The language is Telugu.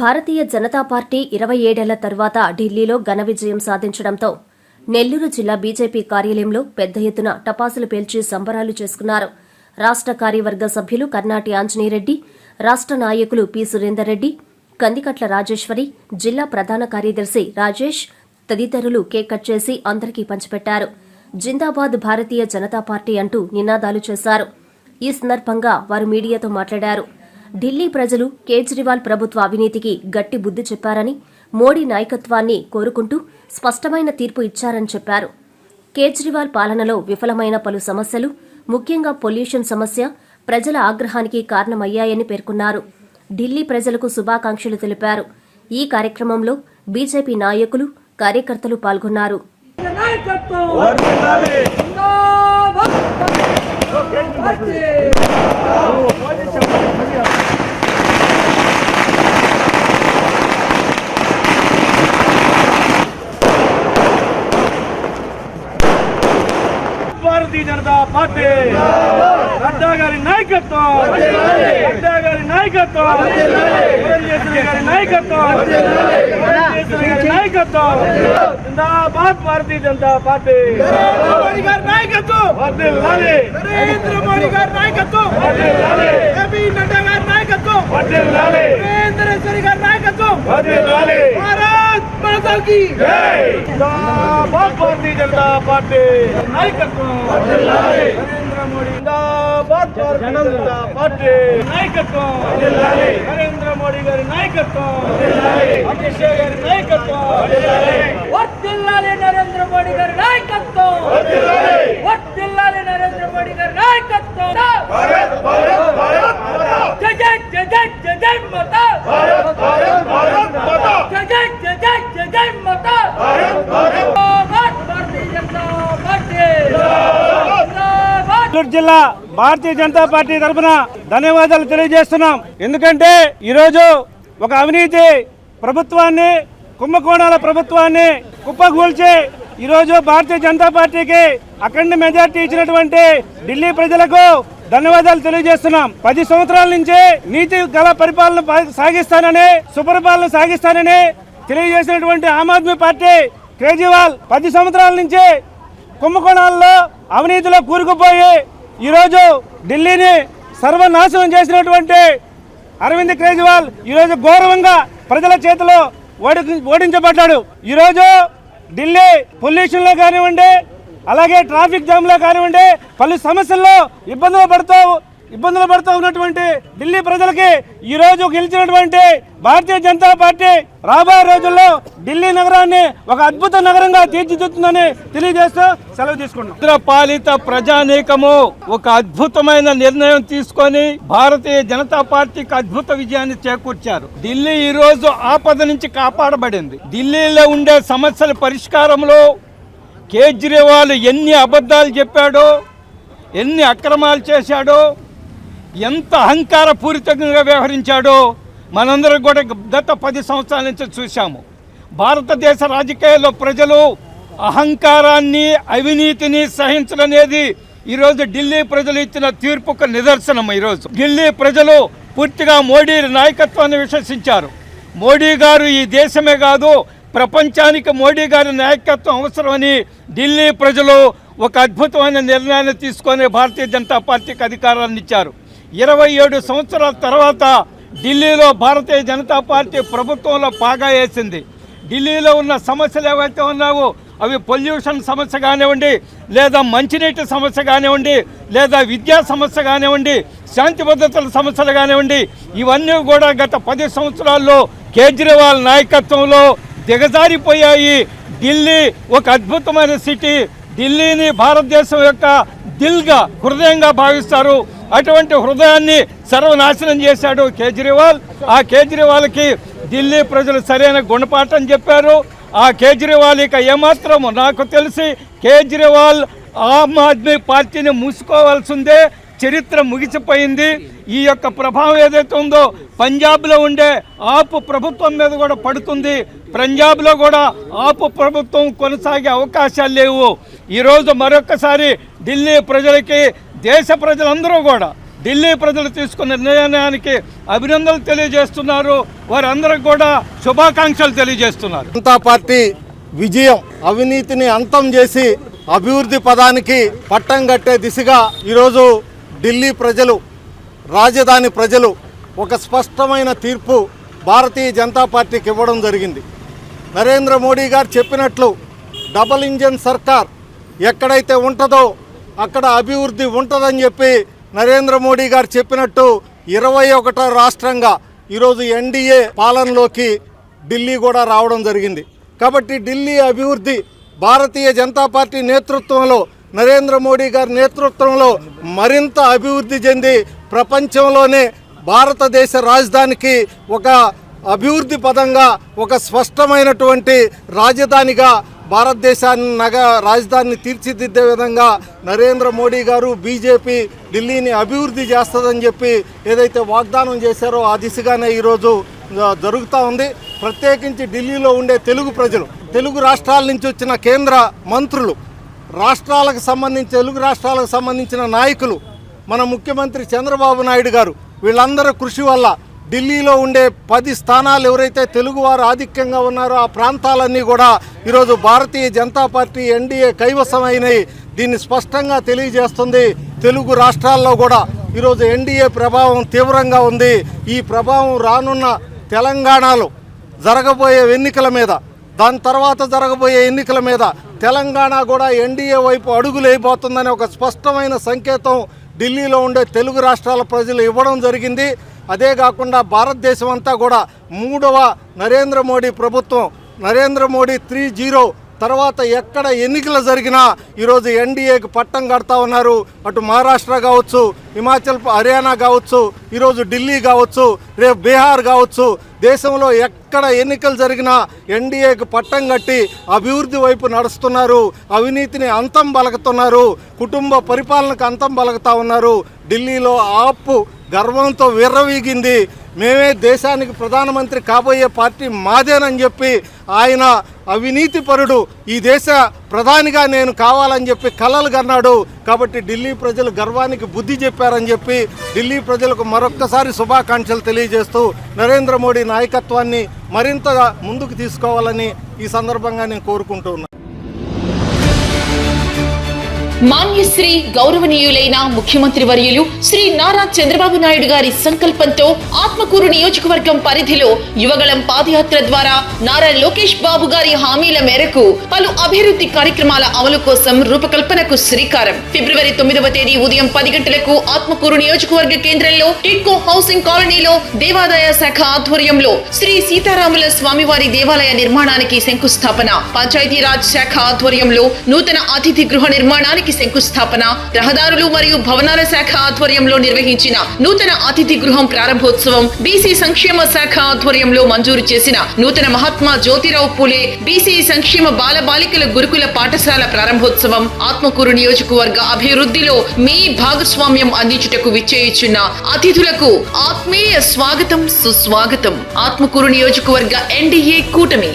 భారతీయ జనతా పార్టీ ఇరవై ఏడేళ్ళ తర్వాత ఢిల్లీలో ఘన విజయం సాధించడంతో నెల్లూరు జిల్లా బీజేపీ కార్యాలయంలో పెద్ద ఎత్తున టపాసులు పేల్చి సంబరాలు చేసుకున్నారు. రాష్ట కార్యవర్గ సభ్యులు కర్నాటి ఆంజనేయరెడ్డి రాష్ట నాయకులు పి. సురేందర్ రెడ్డి కందికట్ల రాజేశ్వరి జిల్లా ప్రధాన కార్యదర్శి రాజేష్ తదితరులు కేక్ కట్ చేసి అందరికీ పంచిపెట్టారు. జిందాబాద్ భారతీయ జనతా పార్టీ అంటూ నినాదాలు చేశారు. ఈ సందర్భంగా వారు మీడియాతో మాట్లాడారు. ఢిల్లీ ప్రజలు కేజ్రీవాల్ ప్రభుత్వ అవినీతికి గట్టి బుద్ధి చెప్పారని మోడీ నాయకత్వాన్ని కోరుకుంటూ స్పష్టమైన తీర్పు ఇచ్చారని చెప్పారు కేజ్రీవాల్ పాలనలో విఫలమైన పలు సమస్యలు ముఖ్యంగా పొల్యూషన్ సమస్య ప్రజల ఆగ్రహానికి కారణమయ్యాయని పేర్కొన్నారు ఢిల్లీ ప్రజలకు శుభాకాంక్షలు తెలిపారు ఈ కార్యక్రమంలో బీజేపీ నాయకులు కార్యకర్తలు పాల్గొన్నారు నాయకత్వం భారతీయ జనతా పార్టీ. నడ్డా గారి నాయకత్వం. నడ్డా గారి నాయకత్వం. గారి నాయకత్వం. గారి నాయకత్వం. జిందాబాద్ భారతీయ జనతా పార్టీ. మోడీ గారి నాయకత్వం. నరేంద్ర మోడీ గారి నాయకత్వం. నడ్డా గారి నాయకత్వం. నరేంద్రేశ్వరి గారి నాయకత్వం. భారత్ మాతాకి భారతీయ జనతా పార్టీ నాయకత్వం. నరేంద్ర మోడీ. భారతీయ జనతా పార్టీ నాయకత్వం. నరేంద్ర మోడీ గారి నాయకత్వం. అమిత్ షా గారి నాయకత్వం. వర్ధిల్లాలి నరేంద్ర మోడీ గారి నాయకత్వం. నరేంద్ర మోడీ గారి నాయకత్వం. జిందాబాద్ జిల్లా భారతీయ జనతా పార్టీ తరఫున ధన్యవాదాలు తెలియజేస్తున్నాం. ఎందుకంటే ఈరోజు ఒక అవినీతి ప్రభుత్వాన్ని కుంభకోణాల ప్రభుత్వాన్ని కుప్పగూల్చి ఈరోజు భారతీయ జనతా పార్టీకి అఖండ మెజార్టీ ఇచ్చినటువంటి ఢిల్లీ ప్రజలకు ధన్యవాదాలు తెలియజేస్తున్నాం. పది సంవత్సరాల నుంచి నీతి గల పరిపాలన సాగిస్తానని సుపరిపాలన సాగిస్తానని తెలియజేసినటువంటి ఆమ్ ఆద్మీ పార్టీ కేజ్రీవాల్ పది సంవత్సరాల నుంచి కుంభకోణాల్లో అవినీతిలో కూరుకుపోయి ఈరోజు ఢిల్లీని సర్వనాశనం చేసినటువంటి అరవింద్ కేజ్రీవాల్ ఈరోజు గౌరవంగా ప్రజల చేతిలో ఓడి ఓడించబడ్డాడు. ఈరోజు ఢిల్లీ పొల్యూషన్లో కానివ్వండి అలాగే ట్రాఫిక్ జామ్లో కానివ్వండి పలు సమస్యల్లో ఇబ్బందులు పడుతూ ఇబ్బందులు పడుతూ ఉన్నటువంటి ఢిల్లీ ప్రజలకి ఈరోజు గెలిచినటువంటి భారతీయ జనతా పార్టీ రాబోయే రోజుల్లో ఢిల్లీ నగరాన్ని ఒక అద్భుత నగరంగా తీర్చిదిద్దుతుందని తెలియజేస్తూ సెలవు తీసుకుంటున్నాం. కేంద్ర పాలిత ప్రజానీకము ఒక అద్భుతమైన నిర్ణయం తీసుకొని భారతీయ జనతా పార్టీకి అద్భుత విజయాన్ని చేకూర్చారు. ఢిల్లీ ఈ రోజు ఆపద నుంచి కాపాడబడింది. ఢిల్లీలో ఉండే సమస్యల పరిష్కారంలో కేజ్రీవాల్ ఎన్ని అబద్ధాలు చెప్పాడో ఎన్ని అక్రమాలు చేశాడో ఎంత అహంకారపూరితంగా వ్యవహరించాడో మనందరం కూడా గత పది సంవత్సరాల నుంచి చూశాము. భారతదేశ రాజకీయాల్లో ప్రజలు అహంకారాన్ని అవినీతిని సహించడనేది ఈరోజు ఢిల్లీ ప్రజలు ఇచ్చిన తీర్పుకు నిదర్శనం ఈరోజు. ఢిల్లీ ప్రజలు పూర్తిగా మోడీ నాయకత్వాన్ని విశ్వసించారు. మోడీ గారు ఈ దేశమే కాదు ప్రపంచానికి మోడీ గారి నాయకత్వం అవసరమని ఢిల్లీ ప్రజలు ఒక అద్భుతమైన నిర్ణయాన్ని తీసుకొని భారతీయ జనతా పార్టీకి అధికారాన్ని ఇచ్చారు. ఇరవై ఏడు సంవత్సరాల తర్వాత ఢిల్లీలో భారతీయ జనతా పార్టీ ప్రభుత్వంలో పాగా వేసింది. ఢిల్లీలో ఉన్న సమస్యలు ఏవైతే ఉన్నావో అవి పొల్యూషన్ సమస్య కానివ్వండి లేదా మంచినీటి సమస్య కానివ్వండి లేదా విద్యా సమస్య కానివ్వండి శాంతి భద్రతల సమస్యలు కానివ్వండి ఇవన్నీ కూడా గత పది సంవత్సరాల్లో కేజ్రీవాల్ నాయకత్వంలో దిగజారిపోయాయి. ఢిల్లీ ఒక అద్భుతమైన సిటీ. ఢిల్లీని భారతదేశం యొక్క దిల్గా హృదయంగా భావిస్తారు. అటువంటి హృదయాన్ని సర్వనాశనం చేశాడు కేజ్రీవాల్. ఆ కేజ్రీవాల్కి ఢిల్లీ ప్రజలు సరైన గుణపాఠం చెప్పారు. ఆ కేజ్రీవాల్ ఇక ఏమాత్రం నాకు తెలిసి కేజ్రీవాల్ ఆమ్ ఆద్మీ పార్టీని మూసుకోవాల్సిందే. చరిత్ర ముగిసిపోయింది. ఈ యొక్క ప్రభావం ఏదైతే ఉందో పంజాబ్లో ఉండే ఆపు ప్రభుత్వం మీద కూడా పడుతుంది. పంజాబ్లో కూడా ఆపు ప్రభుత్వం కొనసాగే అవకాశాలు లేవు. ఈరోజు మరొకసారి ఢిల్లీ ప్రజలకి దేశ ప్రజలందరూ కూడా ఢిల్లీ ప్రజలు తీసుకున్న నిర్ణయానికి అభినందనలు తెలియజేస్తున్నారు. వారందరికి కూడా శుభాకాంక్షలు తెలియజేస్తున్నారు. జనతా పార్టీ విజయం అవినీతిని అంతం చేసి అభివృద్ధి పదానికి పట్టం కట్టే దిశగా ఈరోజు ఢిల్లీ ప్రజలు రాజధాని ప్రజలు ఒక స్పష్టమైన తీర్పు భారతీయ జనతా పార్టీకి ఇవ్వడం జరిగింది. నరేంద్ర మోడీ గారు చెప్పినట్లు డబల్ ఇంజన్ సర్కార్ ఎక్కడైతే ఉంటుందో అక్కడ అభివృద్ధి ఉంటుందని చెప్పి నరేంద్ర మోడీ గారు చెప్పినట్టు ఇరవై ఒకటో రాష్ట్రంగా ఈరోజు ఎన్డీఏ పాలనలోకి ఢిల్లీ కూడా రావడం జరిగింది. కాబట్టి ఢిల్లీ అభివృద్ధి భారతీయ జనతా పార్టీ నేతృత్వంలో నరేంద్ర మోడీ గారి నేతృత్వంలో మరింత అభివృద్ధి చెంది ప్రపంచంలోనే భారతదేశ రాజధానికి ఒక అభివృద్ధి పదంగా ఒక స్పష్టమైనటువంటి రాజధానిగా భారతదేశాన్ని నగ రాజధానిని తీర్చిదిద్దే విధంగా నరేంద్ర మోడీ గారు బీజేపీ ఢిల్లీని అభివృద్ధి చేస్తుందని చెప్పి ఏదైతే వాగ్దానం చేశారో ఆ దిశగానే ఈరోజు జరుగుతూ ఉంది. ప్రత్యేకించి ఢిల్లీలో ఉండే తెలుగు ప్రజలు తెలుగు రాష్ట్రాల నుంచి వచ్చిన కేంద్ర మంత్రులు రాష్ట్రాలకు సంబంధించి తెలుగు రాష్ట్రాలకు సంబంధించిన నాయకులు మన ముఖ్యమంత్రి చంద్రబాబు నాయుడు గారు వీళ్ళందరూ కృషి వల్ల ఢిల్లీలో ఉండే పది స్థానాలు ఎవరైతే తెలుగువారు ఆధిక్యంగా ఉన్నారో ఆ ప్రాంతాలన్నీ కూడా ఈరోజు భారతీయ జనతా పార్టీ ఎన్డీఏ కైవసమైనవి దీన్ని స్పష్టంగా తెలియజేస్తుంది. తెలుగు రాష్ట్రాల్లో కూడా ఈరోజు ఎన్డీఏ ప్రభావం తీవ్రంగా ఉంది. ఈ ప్రభావం రానున్న తెలంగాణలో జరగబోయే ఎన్నికల మీద దాని తర్వాత జరగబోయే ఎన్నికల మీద తెలంగాణ కూడా ఎన్డీఏ వైపు అడుగులు ఒక స్పష్టమైన సంకేతం ఢిల్లీలో ఉండే తెలుగు రాష్ట్రాల ప్రజలు ఇవ్వడం జరిగింది. అదే కాకుండా భారతదేశం అంతా కూడా మూడవ నరేంద్ర మోడీ ప్రభుత్వం నరేంద్ర మోడీ త్రీ జీరో తర్వాత ఎక్కడ ఎన్నికలు జరిగినా ఈరోజు ఎన్డీఏకి పట్టం కడతా ఉన్నారు. అటు మహారాష్ట్ర కావచ్చు హిమాచల్ హర్యానా కావచ్చు ఈరోజు ఢిల్లీ కావచ్చు రేపు బీహార్ కావచ్చు దేశంలో ఎక్కడ ఎన్నికలు జరిగినా ఎన్డీఏకి పట్టం కట్టి అభివృద్ధి వైపు నడుస్తున్నారు. అవినీతిని అంతం బలకుతున్నారు కుటుంబ పరిపాలనకు అంతం బలకుతా ఉన్నారు. ఢిల్లీలో ఆపు గర్వంతో విర్రవీగింది. మేమే దేశానికి ప్రధానమంత్రి కాబోయే పార్టీ మాదేనని చెప్పి ఆయన అవినీతి పరుడు ఈ దేశ ప్రధానిగా నేను కావాలని చెప్పి కలలు కన్నాడు. కాబట్టి ఢిల్లీ ప్రజలు గర్వానికి బుద్ధి చెప్పారని చెప్పి ఢిల్లీ ప్రజలకు మరొక్కసారి శుభాకాంక్షలు తెలియజేస్తూ నరేంద్ర మోడీ నాయకత్వాన్ని మరింత ముందుకు తీసుకోవాలని ఈ సందర్భంగా నేను కోరుకుంటూ మాన్యశ్రీ గౌరవనీయులైన ముఖ్యమంత్రి వర్యులు శ్రీ నారా చంద్రబాబు నాయుడు గారి సంకల్పంతో ఆత్మకూరు నియోజకవర్గం పరిధిలో యువగళం పాదయాత్ర ద్వారా నారా లోకేష్ బాబు గారి హామీల మేరకు పలు అభివృద్ధి కార్యక్రమాల అమలు కోసం రూపకల్పనకు శ్రీకారం. ఫిబ్రవరి తొమ్మిదవ తేదీ ఉదయం పది గంటలకు ఆత్మకూరు నియోజకవర్గ కేంద్రంలో టిడ్కో హౌసింగ్ కాలనీలో దేవాదాయ శాఖ ఆధ్వర్యంలో శ్రీ సీతారాముల స్వామివారి దేవాలయ నిర్మాణానికి శంకుస్థాపన. పంచాయతీరాజ్ శాఖ ఆధ్వర్యంలో నూతన అతిథి గృహ నిర్మాణానికి శంకుస్థాపన రహదారులు మరియు భవనాల శాఖ ఆధ్వర్యంలో నిర్వహించిన నూతన అతిథి గృహం ప్రారంభోత్సవం బీసీ సంక్షేమ శాఖ ఆధ్వర్యంలో మంజూరు చేసిన నూతన మహాత్మా జ్యోతిరావు పూలే బీసీ సంక్షేమ బాల బాలికల గురుకుల పాఠశాల ప్రారంభోత్సవం ఆత్మకూరు నియోజకవర్గ అభివృద్ధిలో మీ భాగస్వామ్యం అందించుటకు విచ్చేయుచున్న అతిథులకు ఆత్మీయ స్వాగతం సుస్వాగతం. ఆత్మకూరు నియోజకవర్గ ఎన్డీఏ కూటమి.